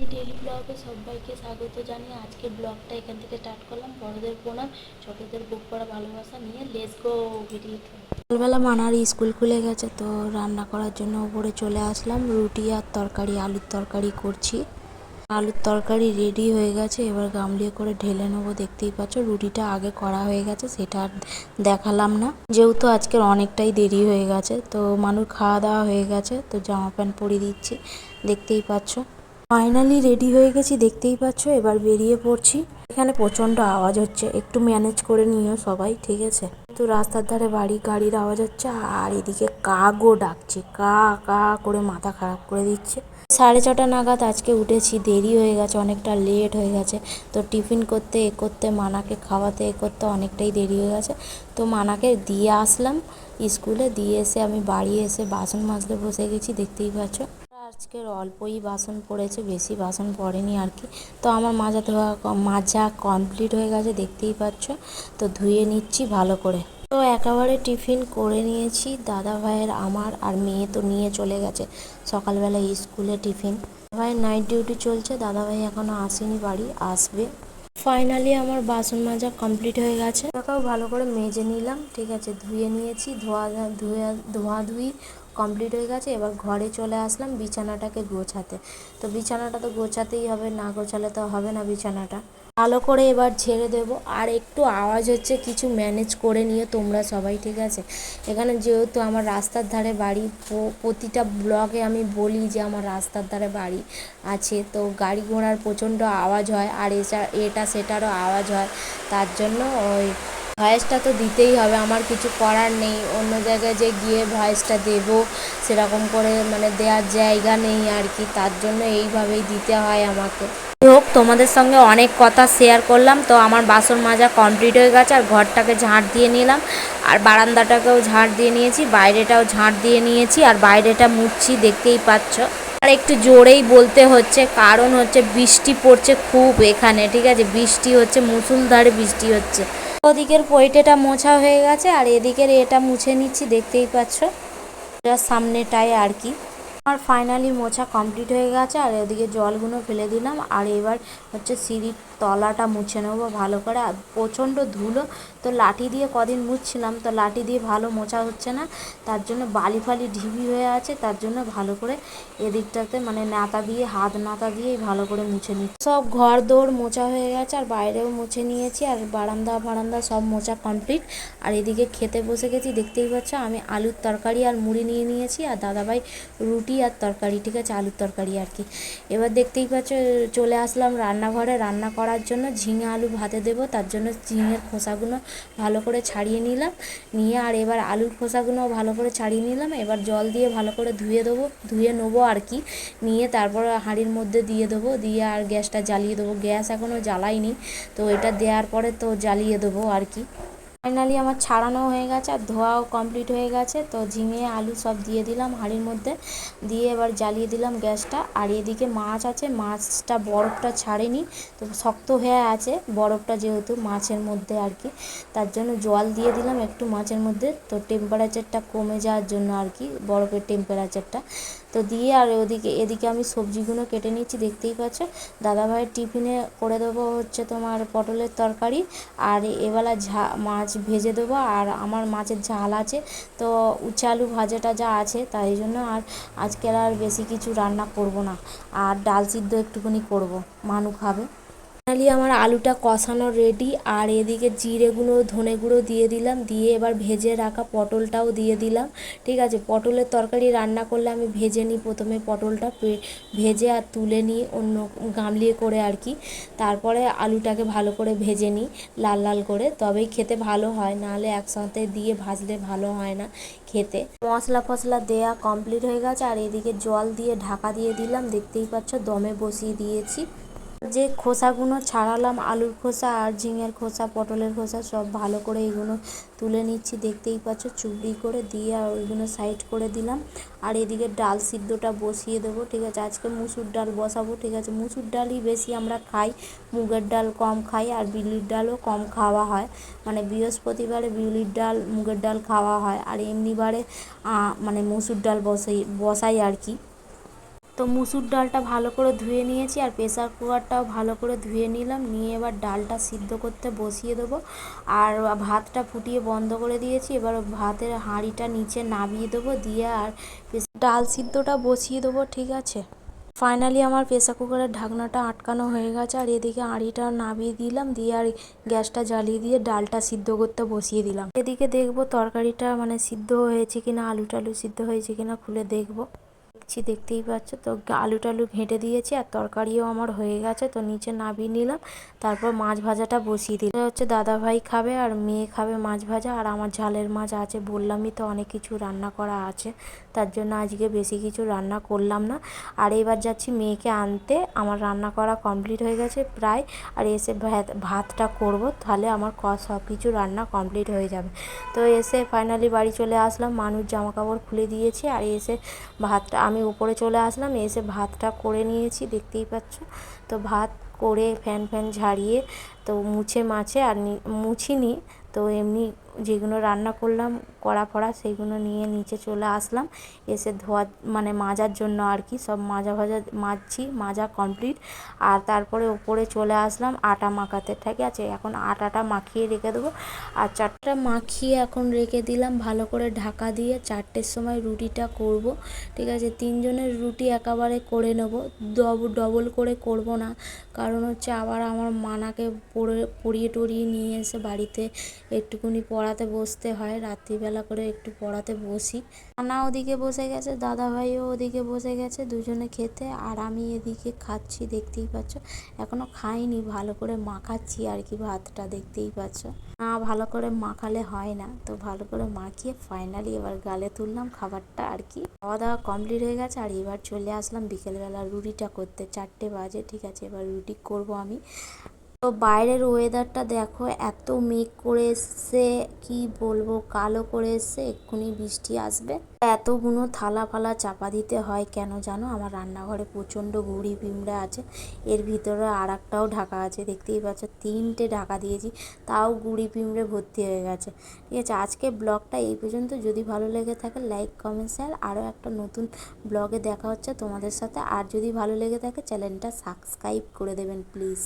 এই ডেলি ব্লগে সবাইকে স্বাগত জানিয়ে আজকে ব্লগটা এখান থেকে স্টার্ট করলাম। বড়দের প্রণাম, ছোটদের বুক করা ভালোবাসা নিয়ে লেস গো ভিডিও সকালবেলা মানার স্কুল খুলে গেছে, তো রান্না করার জন্য উপরে চলে আসলাম। রুটি আর তরকারি, আলুর তরকারি করছি। আলুর তরকারি রেডি হয়ে গেছে, এবার গামলিয়ে করে ঢেলে নেব। দেখতেই পাচ্ছ, রুটিটা আগে করা হয়ে গেছে, সেটা আর দেখালাম না। যেহেতু আজকের অনেকটাই দেরি হয়ে গেছে, তো মানুষ খাওয়া দাওয়া হয়ে গেছে, তো জামা প্যান্ট পরিয়ে দিচ্ছি। দেখতেই পাচ্ছ। ফাইনালি রেডি হয়ে গেছি, দেখতেই পাচ্ছ, এবার বেরিয়ে পড়ছি। এখানে প্রচণ্ড আওয়াজ হচ্ছে, একটু ম্যানেজ করে নিও সবাই, ঠিক আছে? তো রাস্তার ধারে বাড়ি গাড়ির আওয়াজ হচ্ছে, আর এদিকে কাকও ডাকছে, কা কা করে মাথা খারাপ করে দিচ্ছে। সাড়ে ছটা নাগাদ আজকে উঠেছি, দেরি হয়ে গেছে, অনেকটা লেট হয়ে গেছে। তো টিফিন করতে, এ করতে, মানাকে খাওয়াতে, এ করতে অনেকটাই দেরি হয়ে গেছে। তো মানাকে দিয়ে আসলাম, স্কুলে, দিয়ে এসে আমি বাড়ি এসে বাসন মাজতে বসে গেছি, দেখতেই পাচ্ছ। আজকের অল্পই বাসন পড়েছে, বেশি বাসন পড়েনি আর কি। তো আমার মাজা ধোয়া মাজা কমপ্লিট হয়ে গেছে, দেখতেই পাচ্ছ। তো ধুয়ে নিচ্ছি ভালো করে। তো একেবারে টিফিন করে নিয়েছি। দাদা ভাইয়ের আমার আর মেয়ে তো নিয়ে চলে গেছে। সকালবেলা স্কুলে টিফিন। ভাইয়ের নাইট ডিউটি চলছে। দাদা ভাই এখনও আসেনি বাড়ি, আসবে। ফাইনালি আমার বাসন মাজা কমপ্লিট হয়ে গেছে। তাকেও ভালো করে মেজে নিলাম, ঠিক আছে? ধুয়ে নিয়েছি, ধোয়া ধুয়ে, ধোয়া ধুই কমপ্লিট হয়ে গেছে। এবার ঘরে চলে আসলাম বিছানাটাকে গোছাতে। তো বিছানাটা তো গোছাতেই হবে, না গোছালে তো হবে না বিছানাটা। ভালো করে এবার ছেড়ে দেবো। আর একটু আওয়াজ হচ্ছে, কিছু ম্যানেজ করে নিও তোমরা সবাই, ঠিক আছে? এখানে যেহেতু আমার রাস্তার ধারে বাড়ি প্রতিটা ব্লগে আমি বলি যে আমার রাস্তার ধারে বাড়ি আছে। তো গাড়ি ঘোড়ার প্রচণ্ড আওয়াজ হয়, আর এসা, এটা সেটারও আওয়াজ হয়। তার জন্য ওই ভয়েসটা তো দিতেই হবে, আমার কিছু করার নেই। অন্য জায়গায় যে গিয়ে ভয়েসটা দেবো, সেরকম করে মানে দেওয়ার জায়গা নেই আর কি। তার জন্য এইভাবেই দিতে হয় আমাকে। হোক, তোমাদের সঙ্গে অনেক কথা শেয়ার করলাম। তো আমার বাসন মাজা কমপ্লিট হয়ে গেছে, আর ঘরটাকে ঝাঁট দিয়ে নিলাম। আর বারান্দাটাকেও ঝাঁট দিয়ে নিয়েছি, বাইরেটাও ঝাঁট দিয়ে নিয়েছি, আর বাইরেটা মুছছি, দেখতেই পাচ্ছ। আর একটু জোরেই বলতে হচ্ছে, কারণ হচ্ছে বৃষ্টি পড়ছে খুব এখানে, ঠিক আছে? বৃষ্টি হচ্ছে, মুসুলধারে বৃষ্টি হচ্ছে। ওদিকের পৈটেটা মোছা হয়ে গেছে, আর এদিকের এটা মুছে নিচ্ছি, দেখতেই পাচ্ছ। সামনেটায় আর কি। আমার ফাইনালি মোছা কমপ্লিট হয়ে গেছে আর এদিকে জলগুলো ফেলে দিলাম। আর এবার হচ্ছে সিঁড়ির তলাটা মুছে নেব ভালো করে প্রচণ্ড ধুলো। তো লাঠি দিয়ে কদিন মুছছিলাম, তো লাঠি দিয়ে ভালো মোছা হচ্ছে না, তার জন্য বালি ফালি ঢিবি হয়ে আছে, তার জন্য ভালো করে এদিকটাতে মানে নাতা দিয়ে, হাত নাতা দিয়েই ভালো করে মুছে নিচ্ছি। সব ঘর দৌড় মোছা হয়ে গেছে, আর বাইরেও মুছে নিয়েছি, আর বারান্দা ফারান্দা সব মোছা কমপ্লিট। আর এদিকে খেতে বসে গেছি, দেখতেই পাচ্ছ আমি আলুর তরকারি আর মুড়ি নিয়ে নিয়েছি, আর দাদাভাই রুটি আর তরকারি, ঠিক আছে? আলুর তরকারি আর কি। এবার দেখতেই পাচ্ছ, চলে আসলাম রান্নাঘরে, রান্না করার জন্য ঝিঙে আলু ভাতে দেবো, তার জন্য ঝিঙের খোসাগুলো ভালো করে ছাড়িয়ে নিলাম। নিয়ে আর এবার আলুর খোসাগুলো ভালো করে ছাড়িয়ে নিলাম। এবার জল দিয়ে ভালো করে ধুয়ে দেবো, ধুয়ে নেব আর কি। নিয়ে তারপর হাঁড়ির মধ্যে দিয়ে দেবো, দিয়ে আর গ্যাসটা জ্বালিয়ে দেবো। গ্যাস এখনও জ্বালাইনি, তো এটা দেওয়ার পরে তো জ্বালিয়ে দেবো আর কি। ফাইনালি আমার ছাড়ানো হয়ে গেছে আর ধোয়াও কমপ্লিট হয়ে গেছে। তো ঝিঙে, আলু সব দিয়ে দিলাম হাঁড়ির মধ্যে। দিয়ে এবার জ্বালিয়ে দিলাম গ্যাসটা। আর এদিকে মাছ আছে, মাছটা বরফটা ছাড়েনি, তো শক্ত হয়ে আছে। বরফটা যেহেতু মাছের মধ্যে আর কি, তার জন্য জল দিয়ে দিলাম একটু মাছের মধ্যে। তো টেম্পারেচারটা কমে যাওয়ার জন্য আর কি, বরফের টেম্পারেচারটা তো দিয়ে আর ওদিকে, এদিকে আমি সবজিগুলো কেটে নিচ্ছি দেখতেই পাচ্ছ। দাদাভাইয়ের টিফিনে করে দেবো হচ্ছে তোমার পটলের তরকারি, আর এবেলা ঝা, মাছ ভেজে দেবো, আর আমার মাছের ঝাল আছে। তো উচ্ছে আলু ভাজাটা যা আছে তাই জন্য আর আজকের আর বেশি কিছু রান্না করব না। আর ডাল সিদ্ধ একটুখানি করব, মানু খাবে। ফাইনালি আমার আলুটা কষানো রেডি আর এদিকে জিরে গুঁড়ো, ধনে গুঁড়ো দিয়ে দিলাম। দিয়ে এবার ভেজে রাখা পটলটাও দিয়ে দিলাম। ঠিক আছে, পটলের তরকারি রান্না করলে আমি ভেজে নিই প্রথমে পটলটা ভেজে আর তুলে নিই অন্য গামলিয়ে করে আর কি। তারপরে আলুটাকে ভালো করে ভেজে নিই লাল লাল করে। তবেই খেতে ভালো হয়, নাহলে একসাথে দিয়ে ভাজলে ভালো হয় না খেতে। মশলা ফসলা দেয়া কমপ্লিট হয়ে গেছে, আর এদিকে জল দিয়ে ঢাকা দিয়ে দিলাম। দেখতেই পাচ্ছ, দমে বসিয়ে দিয়েছি। যে খোসাগুলো ছাড়ালাম, আলুর খোসা আর ঝিঙের খোসা, পটলের খোসা, সব ভালো করে এগুলো তুলে নিচ্ছি। দেখতেই পাচ্ছ, চুবড়ি করে দিয়ে আর ওইগুলো সাইড করে দিলাম। আর এদিকে ডাল সিদ্ধটা বসিয়ে দেবো, ঠিক আছে? আজকে মুসুর ডাল বসাবো, ঠিক আছে? মুসুর ডালই বেশি আমরা খাই, মুগের ডাল কম খাই আর বিউলির ডালও কম খাওয়া হয়। মানে বৃহস্পতিবারে বিউলির ডাল, মুগের ডাল খাওয়া হয়। আর এমনিবারে মানে মুসুর ডাল বসাই বসাই আর কি। তো মুসুর ডালটা ভালো করে ধুয়ে নিয়েছি আর প্রেসার কুকারটাও ভালো করে ধুয়ে নিলাম। নিয়ে এবার ডালটা সিদ্ধ করতে বসিয়ে দেবো। আর ভাতটা ফুটিয়ে বন্ধ করে দিয়েছি। এবার ভাতের হাঁড়িটা নিচে নামিয়ে দেবো দিয়ে আর ডাল সিদ্ধটা বসিয়ে দেবো, ঠিক আছে? ফাইনালি আমার প্রেসার কুকারের ঢাকনাটা আটকানো হয়ে গেছে আর এদিকে হাঁড়িটা নামিয়ে দিলাম দিয়ে আর গ্যাসটা জ্বালিয়ে দিয়ে ডালটা সিদ্ধ করতে বসিয়ে দিলাম। এদিকে দেখব তরকারিটা মানে সিদ্ধ হয়েছে কিনা, আলু টালু সিদ্ধ হয়েছে কিনা খুলে দেখব। দেখছি দেখতেই পাচ্ছ তো। আলু টালু ঘেঁটে দিয়েছি আর তরকারিও আমার হয়ে গেছে তো, নিচে নামিয়ে নিলাম। তারপর মাছ ভাজাটা বসিয়ে এটা হচ্ছে দাদা ভাই খাবে আর মেয়ে খাবে মাছ ভাজা আর আমার ঝালের মাছ আছে, বললামই তো অনেক কিছু রান্না করা আছে। তার জন্য আজকে বেশি কিছু রান্না করলাম না। আর এবার যাচ্ছি মেয়েকে আনতে। আমার রান্না করা কমপ্লিট হয়ে গেছে প্রায়। আর এসে ভাত- ভাতটা করব, তাহলে আমার সব কিছু রান্না কমপ্লিট হয়ে যাবে। তো এসে ফাইনালি বাড়ি চলে আসলাম। মানুষ জামা কাপড় খুলে দিয়েছে আর এসে ভাতটা আমি উপরে চলে আসলাম, এসে ভাতটা করে নিয়েছি, দেখতেই পাচ্ছ। তো ভাত করে ফ্যান ফ্যান ঝাড়িয়ে তো মুছে মাছে আর মুছিনি। তো এমনি যেগুলো রান্না করলাম, কড়া ফড়া সেইগুলো নিয়ে নিচে চলে আসলাম। এসে ধোয়া মানে মাজার জন্য আর কি, সব মাজা ভাজা মাজছি, মাজা কমপ্লিট আর তারপরে ওপরে চলে আসলাম, আটা মাখাতে ঠিক আছে এখন আটাটা মাখিয়ে রেখে দেবো। আর চারটা মাখিয়ে এখন রেখে দিলাম, ভালো করে ঢাকা দিয়ে চারটের সময় রুটিটা করব। ঠিক আছে, তিনজনের রুটি একেবারে করে নেব। ডবল করে করব না, কারণ হচ্ছে আবার আমার মানাকে পড়ে পড়িয়ে টড়িয়ে নিয়ে এসে বাড়িতে একটুকুনি পড়াতে বসতে হয়, রাত্রিবেলা করে একটু পড়াতে বসি। মানা ওদিকে বসে গেছে দাদা ভাইও ওদিকে বসে গেছে, দুজনে খেতে আর আমি এদিকে খাচ্ছি, দেখতেই পাচ্ছ। এখনও খাইনি, ভালো করে মাখাচ্ছি আর কি ভাতটা, দেখতেই পাচ্ছ। না, ভালো করে মাখালে হয় না, তো ভালো করে মাখিয়ে ফাইনালি এবার গালে তুললাম খাবারটা আর কি। খাওয়া দাওয়া কমপ্লিট হয়ে গেছে আর এবার চলে আসলাম বিকেলবেলা রুটিটা করতে, চারটে বাজে, ঠিক আছে, এবার রুটি করব আমি। তো বাইরের ওয়েদারটা দেখো, এত মেঘ করে এসছে, কি বলব, কালো করে এসছে, এক্ষুনি বৃষ্টি আসবে। এতগুলো থালা ফালা চাপা দিতে হয় কেন জানো? আমার রান্নাঘরে প্রচণ্ড ঘুড়ি পিমড়ে আছে, এর ভিতরে আর একটাও ঢাকা আছে, দেখতেই পাচ্ছ, তিনটে ঢাকা দিয়েছি, তাও গুড়ি পিমড়ে ভর্তি হয়ে গেছে। ঠিক আছে, আজকে ব্লগটা এই পর্যন্ত, যদি ভালো লেগে থাকে লাইক কমেন্ট শেয়ার আরও একটা নতুন ব্লগে দেখা হচ্ছে তোমাদের সাথে, আর যদি ভালো লেগে থাকে চ্যানেলটা সাবস্ক্রাইব করে দেবেন প্লিজ